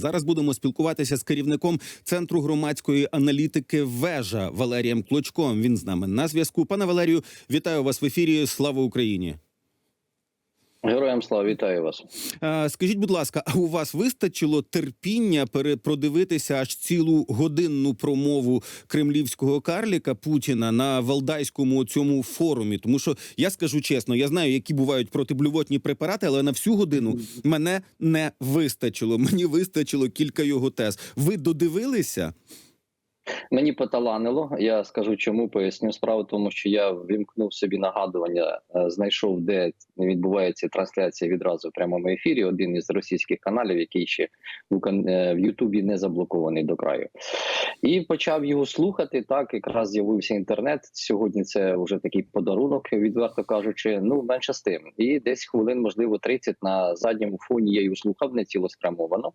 Зараз будемо спілкуватися з керівником центру громадської аналітики Вежа Валерієм Клочком. Він з нами на зв'язку. Пане Валерію, вітаю вас в ефірі. Слава Україні. Героям слава вітаю вас. Скажіть, будь ласка, а у вас вистачило терпіння перепродивитися аж цілу годинну промову кремлівського карліка Путіна на Валдайському цьому форумі? Тому що я скажу чесно, я знаю, які бувають протиблювотні препарати, але на всю годину мене не вистачило. Мені вистачило кілька його тез. Ви додивилися? Мені поталанило. Я скажу, чому поясню справу, тому що я вімкнув собі нагадування, е, знайшов, де відбувається трансляція відразу в прямому ефірі. Один із російських каналів, який ще е, в Ютубі не заблокований до краю, і почав його слухати. Так якраз з'явився інтернет. Сьогодні це вже такий подарунок, відверто кажучи. Ну менше з тим. І десь хвилин, можливо, 30 на задньому фоні я його слухав не цілеспрямовано.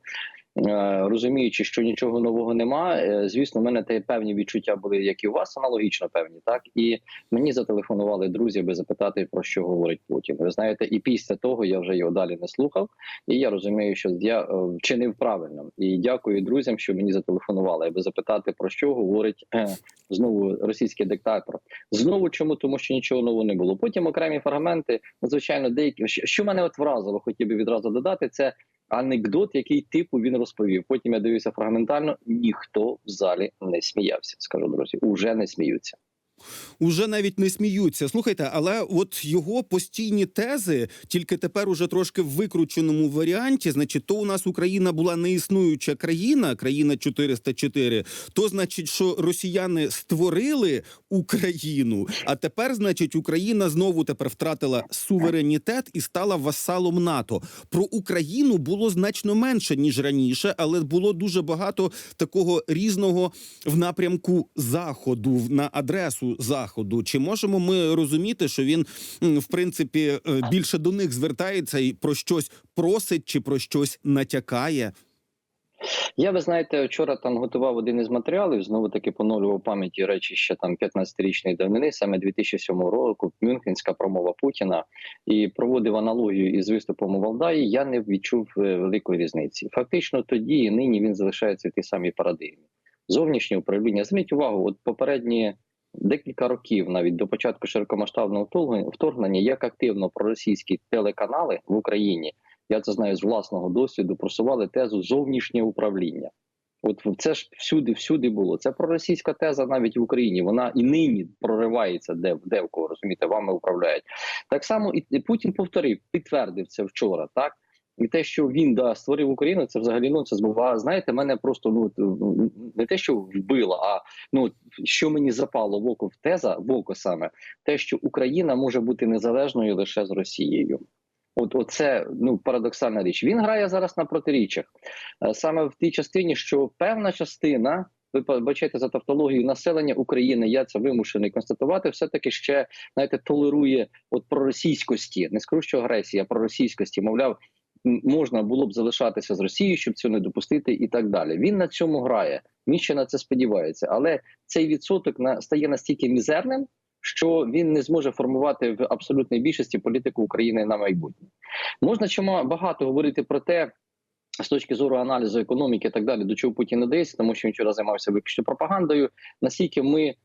Е, розуміючи, що нічого нового нема, е, звісно, в мене те певні відчуття були, як і у вас, аналогічно певні, так і мені зателефонували друзі, аби запитати про що говорить Путін. Ви знаєте, і після того я вже його далі не слухав, і я розумію, що я е, вчинив правильно. І дякую друзям, що мені зателефонували, аби запитати про що говорить знову російський диктатор. Знову чому, тому що нічого нового не було. Потім окремі фрагменти, ну, звичайно, деякі що мене от вразило, хотів би відразу додати, це анекдот, який типу він розповів. Потім я дивився фрагментально. Ніхто в залі не сміявся. Скажу друзі, уже не сміються. Уже навіть не сміються. Слухайте, але от його постійні тези, тільки тепер уже трошки в викрученому варіанті. Значить, то у нас Україна була неіснуюча країна, країна 404, То значить, що росіяни створили Україну, а тепер, значить, Україна знову тепер втратила суверенітет і стала васалом НАТО. Про Україну було значно менше ніж раніше, але було дуже багато такого різного в напрямку заходу на адресу заходу. Чи можемо ми розуміти, що він в принципі е, більше до них звертається і про щось просить чи про щось натякає? Я ви знаєте, вчора там готував один із матеріалів. Знову таки поновлював пам'яті речі ще там 15-річної давнини, саме 2007 року. Мюнхенська промова Путіна і проводив аналогію із виступом у Валдаї. Я не відчув е, великої різниці. Фактично, тоді і нині він залишається в тій самій парадигмі. Зовнішнє управління. Зверніть увагу, от попередні. Декілька років навіть до початку широкомасштабного вторгнення- як активно проросійські телеканали в Україні я це знаю з власного досвіду, просували тезу зовнішнє управління. От це ж всюди, всюди було. Це проросійська теза навіть в Україні. Вона і нині проривається, де, де в кого розумієте, вами управляють. Так само і Путін повторив, підтвердив це вчора. Так і те, що він да створив Україну, це взагалі ну це збува. Знаєте, мене просто ну не те, що вбило, а ну що мені запало в око в теза в око саме те, що Україна може бути незалежною лише з Росією. От оце ну парадоксальна річ. Він грає зараз на протиріччях Е, саме в тій частині, що певна частина. Ви бачите за тавтологією населення України. Я це вимушений констатувати. Все таки ще знаєте, толерує от проросійськості. Не скажу, що агресія, а проросійськості. Мовляв, можна було б залишатися з Росією, щоб цього не допустити, і так далі. Він на цьому грає. Він ще на це сподівається, але цей відсоток на стає настільки мізерним, що він не зможе формувати в абсолютній більшості політику України на майбутнє. Можна чому багато говорити про те. З точки зору аналізу економіки і так далі, до чого Путін надається, тому що він вчора займався виключно пропагандою. Наскільки ми е,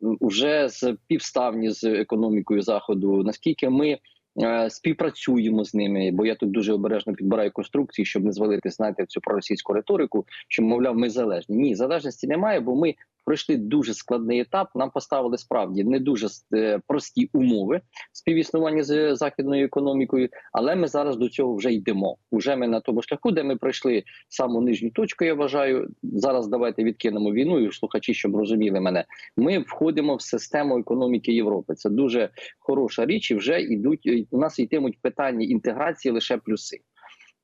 вже з півставні з економікою заходу, наскільки ми співпрацюємо з ними, бо я тут дуже обережно підбираю конструкції, щоб не звалити знаєте, цю проросійську риторику, що мовляв, ми залежні. Ні, залежності немає, бо ми пройшли дуже складний етап. Нам поставили справді не дуже е, прості умови співіснування з західною економікою, але ми зараз до цього вже йдемо. Уже ми на тому шляху, де ми пройшли саму нижню точку. Я вважаю, зараз давайте відкинемо війну, і слухачі, щоб розуміли мене. Ми входимо в систему економіки Європи. Це дуже хороша річ. І вже йдуть у нас йтимуть питання інтеграції лише плюси.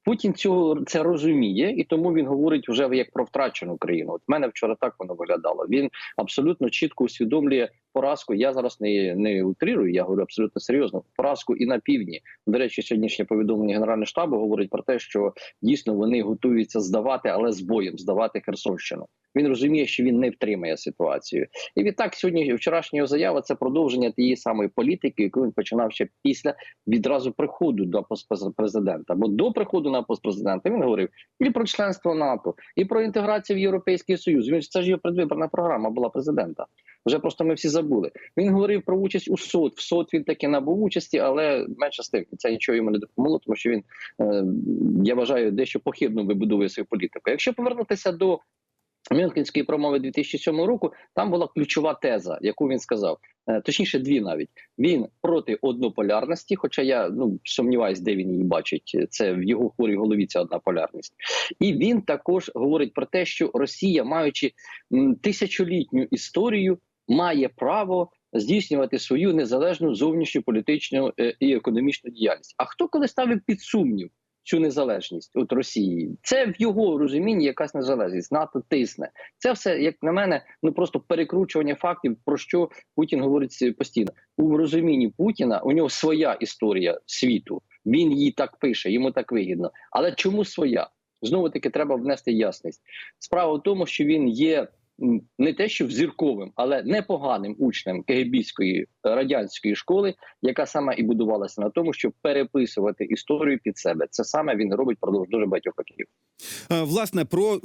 Путін цього це розуміє, і тому він говорить вже як про втрачену країну. От в мене вчора так воно виглядало. Він абсолютно чітко усвідомлює поразку. Я зараз не, не утрирую, я говорю абсолютно серйозно. Поразку і на півдні. До речі, сьогоднішнє повідомлення Генерального штабу говорить про те, що дійсно вони готуються здавати, але з боєм здавати Херсонщину. Він розуміє, що він не втримає ситуацію. І відтак сьогодні вчорашня заява це продовження тієї самої політики, яку він починав ще після відразу приходу до президента. Бо до приходу на пост президента він говорив і про членство НАТО, і про інтеграцію в Європейський Союз. Він це ж його предвиборна програма була президента. Вже просто ми всі забули. Він говорив про участь у СОТ. В СОТ він таки набув участі, але менше з тим це нічого йому не допомогло, тому що він е, я вважаю дещо похибно вибудовує свою політику. Якщо повернутися до Мюнхенської промови 2007 року, там була ключова теза, яку він сказав. Е, Точніше, дві навіть він проти однополярності. Хоча я ну сумніваюсь, де він її бачить. Це в його хворій голові ця однополярність, і він також говорить про те, що Росія, маючи тисячолітню історію, має право здійснювати свою незалежну зовнішню політичну е, і економічну діяльність. А хто коли ставив під сумнів? Цю незалежність от Росії, це в його розумінні якась незалежність. НАТО тисне. Це все, як на мене, ну просто перекручування фактів, про що Путін говорить постійно. У розумінні Путіна у нього своя історія світу. Він її так пише, йому так вигідно. Але чому своя? Знову таки треба внести ясність. Справа в тому, що він є не те, що зірковим, але непоганим учнем КГБської радянської школи, яка саме і будувалася на тому, щоб переписувати історію під себе. Це саме він робить продовж дуже багатьох років. Е, Власне, про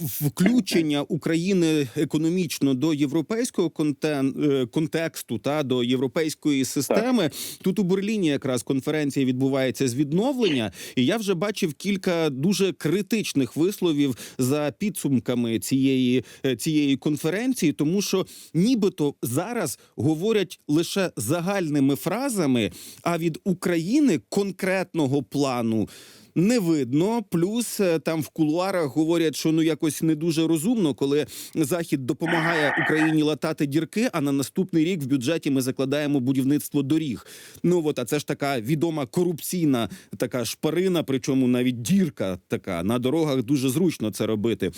включення України економічно до європейського контен, е, контексту та до європейської системи. Тут у Берліні якраз конференція відбувається з відновлення, і я вже бачив кілька дуже критичних висловів за підсумками цієї, е, цієї конференції, тому що нібито зараз говорять лише загальними фразами, а від України конкретного плану не видно. Плюс е, там в кулуарах говорять, що ну якось не дуже розумно, коли захід допомагає Україні латати дірки. А на наступний рік в бюджеті ми закладаємо будівництво доріг. Ну от а це ж така відома корупційна така шпарина, причому навіть дірка така на дорогах дуже зручно це робити.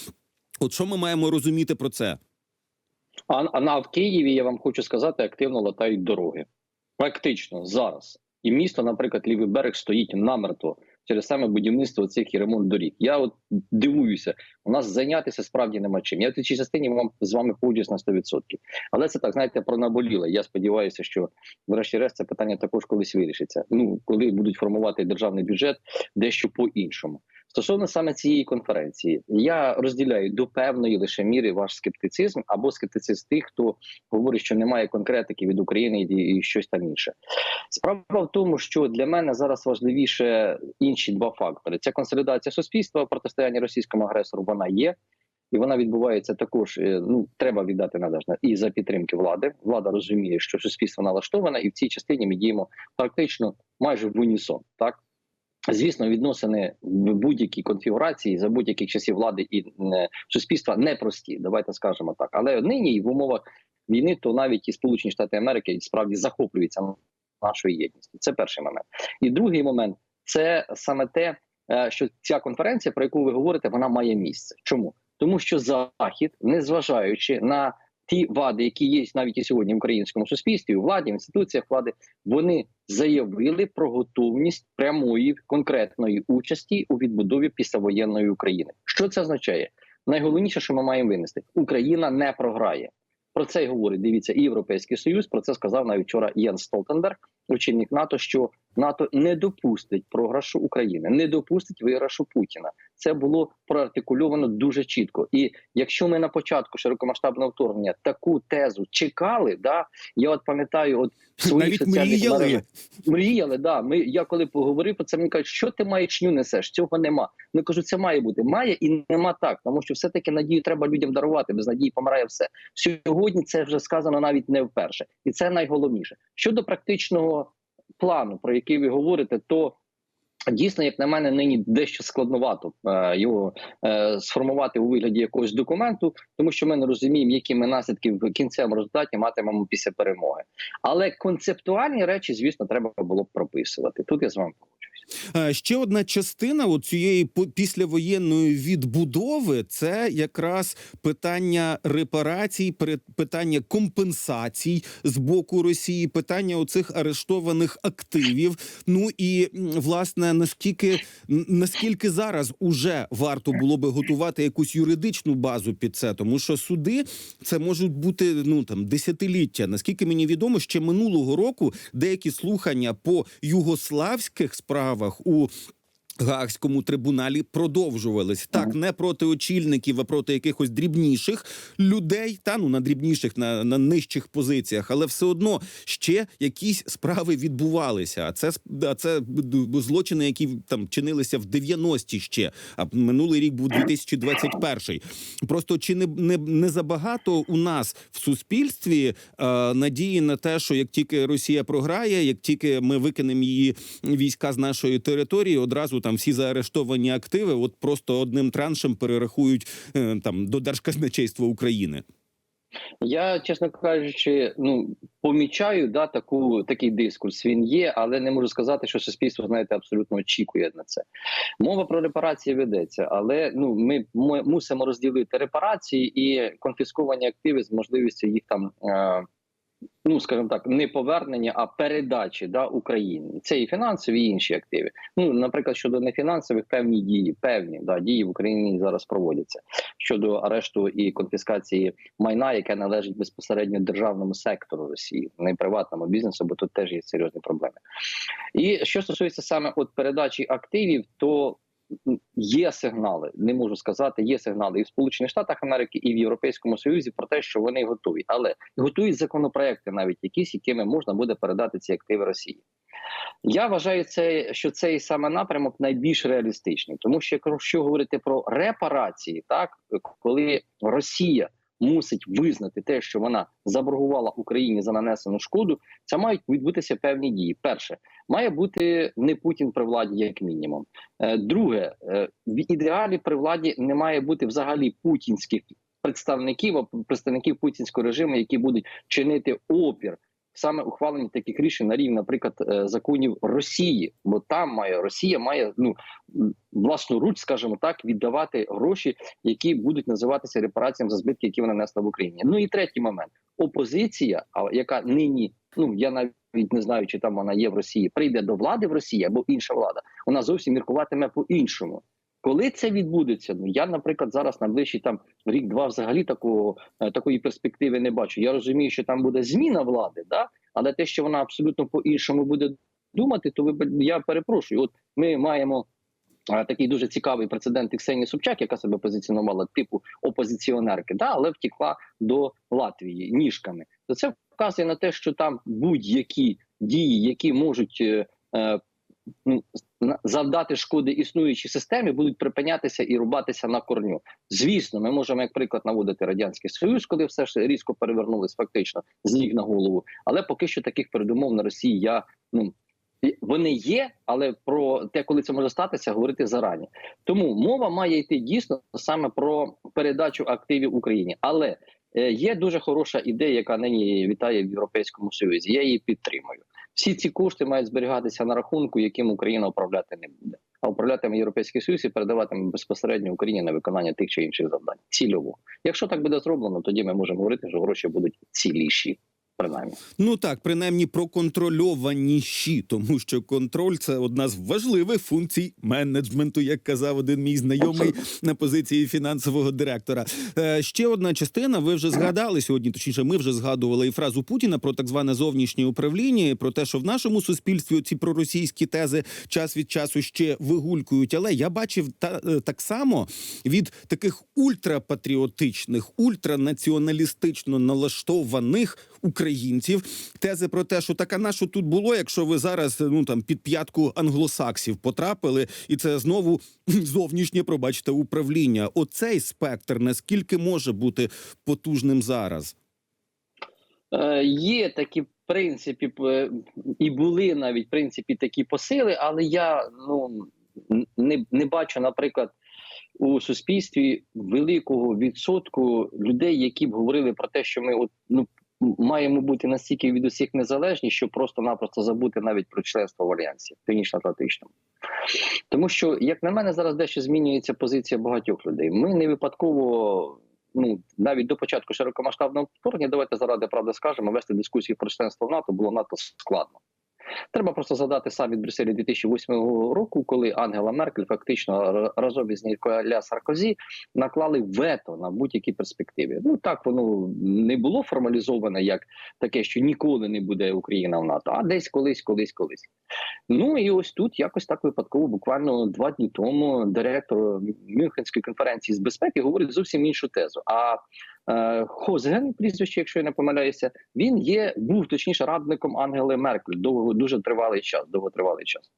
От що ми маємо розуміти про це? А, а на в Києві я вам хочу сказати, активно латають дороги. Практично зараз. І місто, наприклад, лівий берег стоїть намертво через саме будівництво цих і ремонт доріг. Я от дивуюся, у нас зайнятися справді нема чим. Я в цій частині вам з вами погоджуюсь на 100%. Але це так, знаєте, про наболіле. Я сподіваюся, що врешті-решт це питання також колись вирішиться. Ну, коли будуть формувати державний бюджет, дещо по-іншому. Стосовно саме цієї конференції, я розділяю до певної лише міри ваш скептицизм або скептицизм тих, хто говорить, що немає конкретики від України і, щось там інше. Справа в тому, що для мене зараз важливіше інші два фактори: це консолідація суспільства, протистояння російському агресору. Вона є. І вона відбувається також. е, Ну треба віддати належне і за підтримки влади. Влада розуміє, що суспільство налаштоване, і в цій частині ми діємо практично майже в унісон. Так Звісно, відносини в будь-якій конфігурації за будь-яких часів влади і е, суспільства непрості. Давайте скажемо так. Але нині в умовах війни, то навіть і Сполучені Штати Америки справді захоплюються нашою єдністю. Це перший момент. І другий момент це саме те, е, що ця конференція, про яку ви говорите, вона має місце. Чому? Тому що Захід, незважаючи на ті вади, які є навіть і сьогодні в українському суспільстві, у владі, в інституціях влади, вони заявили про готовність прямої конкретної участі у відбудові післявоєнної України. Що це означає? Найголовніше, що ми маємо винести: Україна не програє. Про це й говорить. Дивіться, і Європейський Союз. Про це сказав навіть вчора Єн Столтенберг, очільник НАТО. Що НАТО не допустить програшу України, не допустить виграшу Путіна. Це було проартикульовано дуже чітко. І якщо ми на початку широкомасштабного вторгнення таку тезу чекали, да я от пам'ятаю, от в своїх Навіть соціальних мріяли. мережах мріяли. Да, ми я коли поговорив про це, мені кажуть, що ти маячню несеш? Цього нема. Ну кажу, це має бути. Має і нема так, тому що все таки надію треба людям дарувати. Без надії помирає все. Сьогодні це вже сказано навіть не вперше, і це найголовніше щодо практичного плану, про який ви говорите, то. Дійсно, як на мене, нині дещо складновато е, його е, сформувати у вигляді якогось документу, тому що ми не розуміємо, які ми наслідки в кінцевому результаті матимемо після перемоги. Але концептуальні речі, звісно, треба було б прописувати. Тут я з вами погоджуюсь. Е, Ще одна частина от цієї післявоєнної відбудови це якраз питання репарацій, питання компенсацій з боку Росії, питання оцих арештованих активів. Ну і власне наскільки наскільки зараз уже варто було би готувати якусь юридичну базу під це, тому що суди це можуть бути ну там десятиліття. Наскільки мені відомо, ще минулого року деякі слухання по югославських справах у Гаагському трибуналі продовжувались так, не проти очільників, а проти якихось дрібніших людей, та ну на дрібніших, на, на нижчих позиціях, але все одно ще якісь справи відбувалися. А це а це злочини, які там чинилися в 90-ті ще. А минулий рік був 2021. Просто чи не, не, не забагато у нас в суспільстві е, надії на те, що як тільки Росія програє, як тільки ми викинемо її війська з нашої території, одразу там всі заарештовані активи, от просто одним траншем перерахують е, там до Держказначейства України. Я, чесно кажучи, ну помічаю да таку такий дискурс. Він є, але не можу сказати, що суспільство знаєте абсолютно очікує на це. Мова про репарації ведеться, але ну ми мусимо розділити репарації і конфісковані активи з можливістю їх там. Е- Ну, скажімо так, не повернення, а передачі да, Україні. Це і фінансові, і інші активи. Ну, наприклад, щодо нефінансових певні дії, певні да, дії в Україні зараз проводяться щодо арешту і конфіскації майна, яке належить безпосередньо державному сектору Росії, не приватному бізнесу, бо тут теж є серйозні проблеми. І що стосується саме от передачі активів, то є сигнали, не можу сказати, є сигнали і в Сполучених Штатах Америки, і в Європейському Союзі про те, що вони готові, але готують законопроекти, навіть якісь, якими можна буде передати ці активи Росії. Я вважаю, це що цей саме напрямок найбільш реалістичний, тому що якщо говорити про репарації, так коли Росія мусить визнати те, що вона заборгувала Україні за нанесену шкоду, це мають відбутися певні дії. Перше, має бути не Путін при владі, як мінімум. Е, Друге, е, в ідеалі при владі не має бути взагалі путінських представників, або представників путінського режиму, які будуть чинити опір саме ухвалення таких рішень на рівні, наприклад, е, законів Росії, бо там має Росія має ну м, власноруч, скажімо так, віддавати гроші, які будуть називатися репараціями за збитки, які вона несла в Україні. Ну і третій момент: опозиція, яка нині, ну я навіть не знаю, чи там вона є в Росії, прийде до влади в Росії або інша влада, вона зовсім міркуватиме по іншому. Коли це відбудеться, ну я, наприклад, зараз на ближчий там рік-два взагалі такого е, такої перспективи не бачу. Я розумію, що там буде зміна влади, да але те, що вона абсолютно по-іншому буде думати, то ви я перепрошую. От ми маємо е, такий дуже цікавий прецедент Ксенії Собчак, яка себе позиціонувала типу опозиціонерки, да, але втекла до Латвії ніжками. То це вказує на те, що там будь-які дії, які можуть. е, завдати шкоди існуючій системі, будуть припинятися і рубатися на корню. Звісно, ми можемо як приклад наводити радянський союз, коли все ж різко перевернулись фактично з ніг на голову. Але поки що таких передумов на Росії я ну вони є, але про те, коли це може статися, говорити зарані. Тому мова має йти дійсно саме про передачу активів Україні. Але е, є дуже хороша ідея, яка нині вітає в Європейському Союзі. Я її підтримую. Всі ці кошти мають зберігатися на рахунку, яким Україна управляти не буде, а управлятиме Європейський Союз і передаватиме безпосередньо Україні на виконання тих чи інших завдань. Цільово. Якщо так буде зроблено, тоді ми можемо говорити, що гроші будуть ціліші. Принаймні. Ну так, принаймні проконтрольованіші, тому що контроль це одна з важливих функцій менеджменту, як казав один мій знайомий на позиції фінансового директора. Е, ще одна частина. Ви вже згадали сьогодні. Точніше, ми вже згадували і фразу Путіна про так зване зовнішнє управління, і про те, що в нашому суспільстві ці проросійські тези час від часу ще вигулькують. Але я бачив та е, так само від таких ультрапатріотичних, ультранаціоналістично налаштованих українців тези про те, що така на що тут було, якщо ви зараз ну там під п'ятку англосаксів потрапили, і це знову зовнішнє, пробачте, управління. Оцей спектр наскільки може бути потужним зараз? Е, є такі в принципі і були навіть в принципі такі посили, але я ну не, не бачу, наприклад, у суспільстві великого відсотку людей, які б говорили про те, що ми от ну маємо бути настільки від усіх незалежні, що просто-напросто забути навіть про членство в альянсі північно-атлантичному. Тому що, як на мене, зараз дещо змінюється позиція багатьох людей. Ми не випадково. Ну навіть до початку широкомасштабного вторгнення, давайте заради правди скажемо, вести дискусію про членство в НАТО було надто складно. Треба просто згадати саміт Брюсселі 2008 року, коли Ангела Меркель фактично разом із Ніколя Саркозі наклали вето на будь-які перспективи. Ну так воно не було формалізоване як таке, що ніколи не буде Україна в НАТО, а десь колись, колись, колись. Ну і ось тут якось так випадково, буквально два дні тому, директор Мюнхенської конференції з безпеки говорить зовсім іншу тезу. А е, Хозген, прізвище, якщо я не помиляюся, він є був точніше радником Ангели Меркель довго дуже тривалий час, довготривалий час.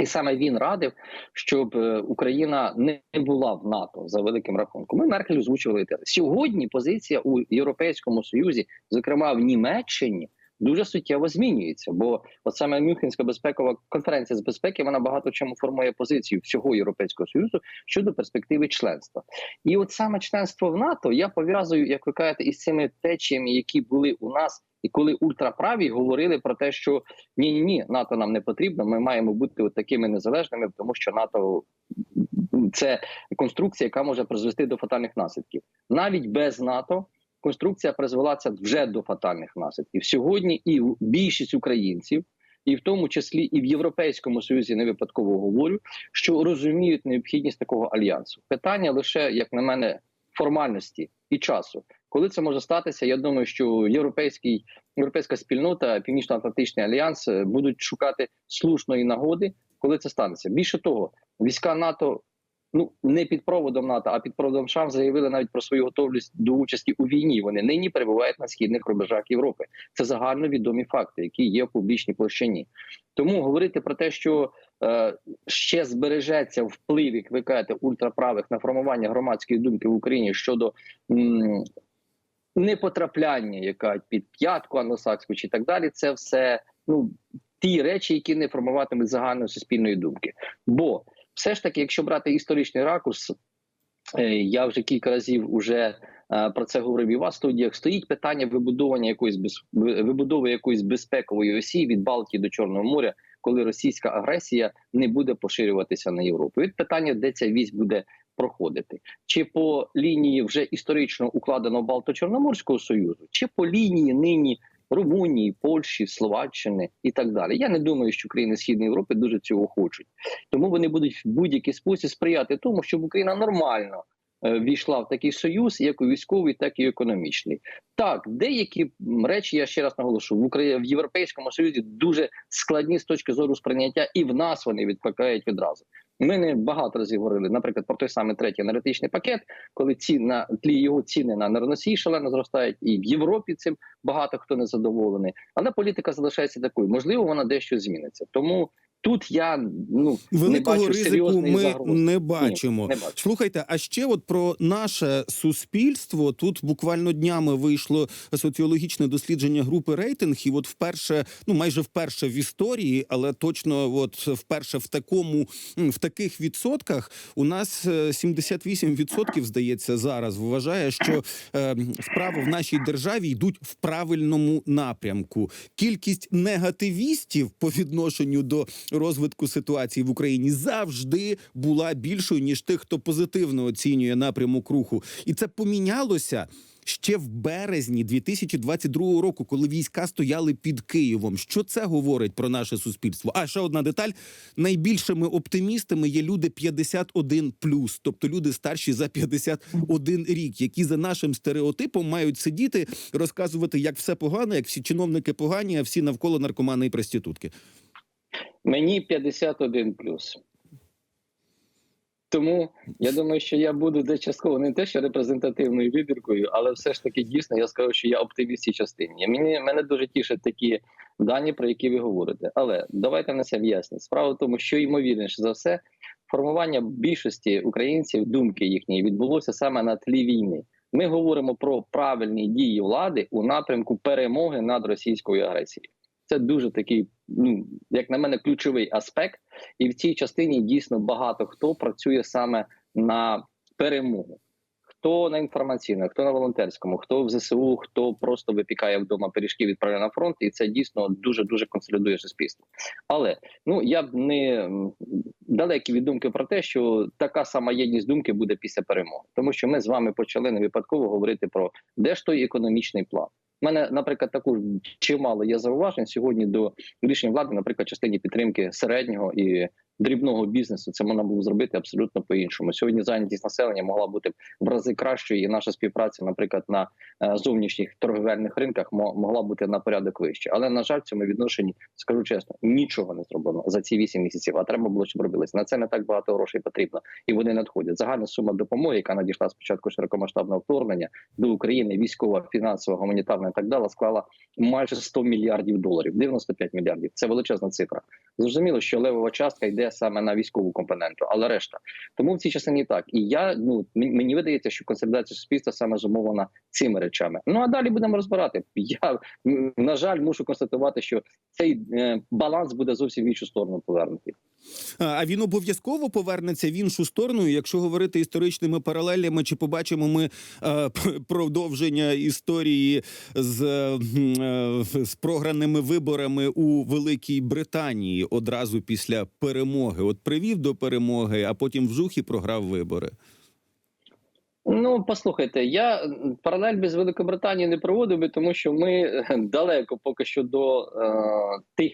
І саме він радив, щоб е, Україна не була в НАТО за великим рахунком. Ми Меркель озвучували те. Сьогодні позиція у Європейському Союзі, зокрема в Німеччині, дуже суттєво змінюється. Бо от саме Мюнхенська безпекова конференція з безпеки вона багато чому формує позицію всього Європейського союзу щодо перспективи членства. І от саме членство в НАТО я пов'язую, як ви кажете, із цими течіями, які були у нас. І коли ультраправі говорили про те, що ні, ні, ні, НАТО нам не потрібно, ми маємо бути от такими незалежними, тому що НАТО це конструкція, яка може призвести до фатальних наслідків. Навіть без НАТО конструкція призвела це вже до фатальних наслідків. Сьогодні і більшість українців, і в тому числі і в Європейському Союзі не випадково говорю, що розуміють необхідність такого альянсу. Питання лише, як на мене, формальності і часу. Коли це може статися, я думаю, що європейський європейська спільнота, Північно-Атлантичний альянс е, будуть шукати слушної нагоди, коли це станеться. Більше того, війська НАТО. Ну не під проводом НАТО, а під проводом США заявили навіть про свою готовність до участі у війні. Вони нині перебувають на східних рубежах Європи. Це загальновідомі факти, які є в публічній площині. Тому говорити про те, що е, ще збережеться вплив, як ви кажете, ультраправих на формування громадської думки в Україні щодо м, непотрапляння, яка під п'ятку англосакську чи так далі, це все ну ті речі, які не формуватимуть загальної суспільної думки. Бо все ж таки, якщо брати історичний ракурс, е, я вже кілька разів уже е, про це говорив і вас в студіях. Стоїть питання вибудовування якоїсь без вибудови якоїсь безпекової осі від Балтії до Чорного моря, коли російська агресія не буде поширюватися на Європу. Від питання, де ця вісь буде проходити, чи по лінії вже історично укладеного Балто-Чорноморського союзу, чи по лінії нині Румунії, Польщі, Словаччини і так далі. Я не думаю, що країни Східної Європи дуже цього хочуть, тому вони будуть в будь-який спосіб сприяти тому, щоб Україна нормально е, війшла в такий союз, як у військовий, так і економічний. Так, деякі речі я ще раз наголошу в Україні в Європейському Союзі дуже складні з точки зору сприйняття, і в нас вони відкликають відразу. Ми не багато разів говорили, наприклад, про той самий третій енергетичний пакет, коли ці на тлі його ціни на енергоносії шалено зростають, і в Європі цим багато хто не задоволений. Але політика залишається такою. Можливо, вона дещо зміниться. Тому тут я ну не Великого бачу ризику ми загрози. не бачимо. Не бачу. Слухайте, а ще от про наше суспільство тут буквально днями вийшло соціологічне дослідження групи рейтинг, і от вперше, ну майже вперше в історії, але точно, от вперше в такому в таких відсотках у нас е, 78% здається зараз вважає, що е, справи в нашій державі йдуть в правильному напрямку. Кількість негативістів по відношенню до розвитку ситуації в Україні завжди була більшою ніж тих, хто позитивно оцінює напрямок руху, і це помінялося. Ще в березні 2022 року, коли війська стояли під Києвом, що це говорить про наше суспільство? А ще одна деталь: найбільшими оптимістами є люди 51+, тобто люди старші за 51 рік, які за нашим стереотипом мають сидіти, розказувати, як все погано, як всі чиновники погані, а всі навколо наркомани і проститутки. Мені 51 плюс. Тому я думаю, що я буду де частково не те, що репрезентативною вибіркою, але все ж таки дійсно я скажу, що я оптиміст цій частині. Мені мене дуже тішать такі дані, про які ви говорите. Але давайте несемо ясність. Справа в тому, що ймовірніше за все, формування більшості українців думки їхньої відбулося саме на тлі війни. Ми говоримо про правильні дії влади у напрямку перемоги над російською агресією. Це дуже такий, ну як на мене, ключовий аспект, і в цій частині дійсно багато хто працює саме на перемогу. Хто на інформаційному, хто на волонтерському, хто в ЗСУ, хто просто випікає вдома пиріжки, відправляє на фронт, і це дійсно дуже дуже консолідує суспільство. Але ну я б не м, далекий від думки про те, що така сама єдність думки буде після перемоги, тому що ми з вами почали не випадково говорити про де ж той економічний план. У мене, наприклад, також чимало є зауважень сьогодні до рішень влади, наприклад, частині підтримки середнього і дрібного бізнесу. Це можна було зробити абсолютно по-іншому. Сьогодні зайнятість населення могла бути в рази кращою, і наша співпраця, наприклад, на е, зовнішніх торговельних ринках мо- могла бути на порядок вище. Але на жаль, в цьому відношенні скажу чесно, нічого не зроблено за ці вісім місяців. А треба було щоб робилось. На це не так багато грошей потрібно, і вони надходять. Загальна сума допомоги, яка надійшла спочатку широкомасштабного вторгнення до України, військова, фінансова, гуманітарна і так далі, склала майже 100 мільярдів доларів, 95 мільярдів. Це величезна цифра. Зрозуміло, що левова частка йде саме на військову компоненту, але решта. Тому в цій частині так. І я ну мені видається, що консолідація суспільства саме зумовлена цими речами. Ну а далі будемо розбирати. Я на жаль мушу констатувати, що цей е, баланс буде зовсім в іншу сторону повернутий. А він обов'язково повернеться в іншу сторону. Якщо говорити історичними паралелями, чи побачимо ми продовження історії з, е, з програними виборами у Великій Британії одразу після перемоги? От привів до перемоги, а потім вжух і програв вибори. Ну, послухайте, я паралель без Великобританії не проводив би, тому що ми е, далеко поки що до е, тих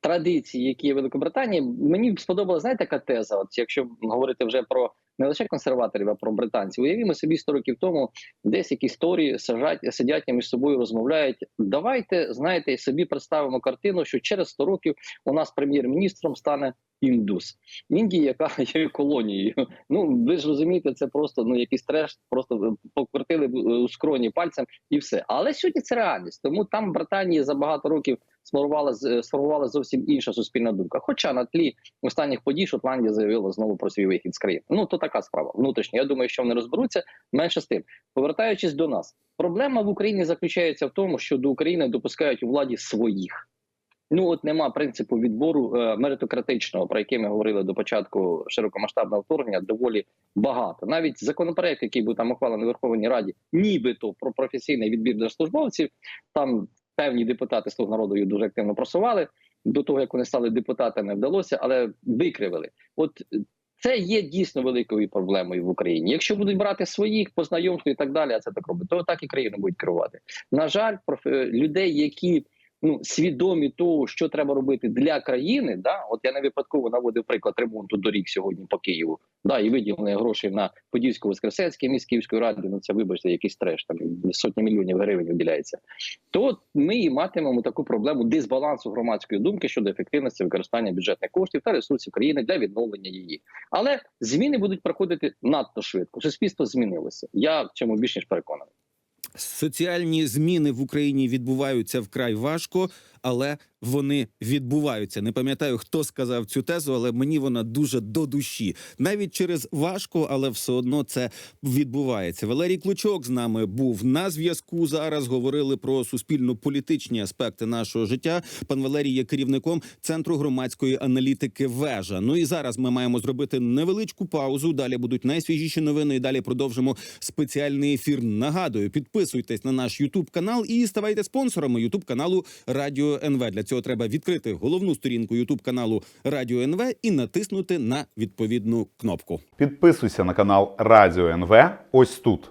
традицій, які є в Великобританії. Мені сподобалася, знаєте, така теза. От якщо говорити вже про не лише консерваторів, а про британців, уявімо собі 100 років тому, десь якісь історії сажать, сидять і між собою розмовляють. Давайте знаєте, собі представимо картину, що через 100 років у нас прем'єр-міністром стане індус. Індія, яка є колонією. Ну ви ж розумієте, це просто ну якийсь треш, просто покрутили б, е, у скроні пальцем і все. Але сьогодні це реальність. Тому там в Британії за багато років сформувала з- сформувала зовсім інша суспільна думка. Хоча на тлі останніх подій Шотландія заявила знову про свій вихід з країни. Ну то така справа внутрішня. Я думаю, що вони розберуться менше з тим. Повертаючись до нас, проблема в Україні заключається в тому, що до України допускають у владі своїх. Ну от нема принципу відбору е, меритократичного, про який ми говорили до початку широкомасштабного вторгнення, доволі багато. Навіть законопроект, який був там ухвалений Верховній Раді, нібито про професійний відбір держслужбовців, там певні депутати слуг народу їх дуже активно просували. До того як вони стали депутатами, вдалося, але викривили. От це є дійсно великою проблемою в Україні. Якщо будуть брати своїх по знайомству і так далі, а це так робить, то так і країну будуть керувати. На жаль, е, людей, які ну свідомі того, що треба робити для країни. Да, от я не випадково наводив приклад ремонту доріг сьогодні по Києву. Да, і виділені гроші на Подільсько Воскресенське міст Київської ради. Ну це вибачте, якийсь треш там сотні мільйонів гривень виділяється. То ми і матимемо таку проблему дисбалансу громадської думки щодо ефективності використання бюджетних коштів та ресурсів країни для відновлення її. Але зміни будуть проходити надто швидко. Суспільство змінилося. Я в цьому більш ніж переконаний. Соціальні зміни в Україні відбуваються вкрай важко, але вони відбуваються. Не пам'ятаю, хто сказав цю тезу, але мені вона дуже до душі. Навіть через важко, але все одно це відбувається. Валерій Клучок з нами був на зв'язку. Зараз говорили про суспільно-політичні аспекти нашого життя. Пан Валерій є керівником центру громадської аналітики. Вежа. Ну і зараз ми маємо зробити невеличку паузу. Далі будуть найсвіжіші новини. І далі продовжимо спеціальний ефір. Нагадую, підписуйтесь на наш Ютуб канал і ставайте спонсорами Ютуб каналу Радіо НВ. Для цього треба відкрити головну сторінку Ютуб каналу Радіо НВ і натиснути на відповідну кнопку. Підписуйся на канал Радіо НВ ось тут.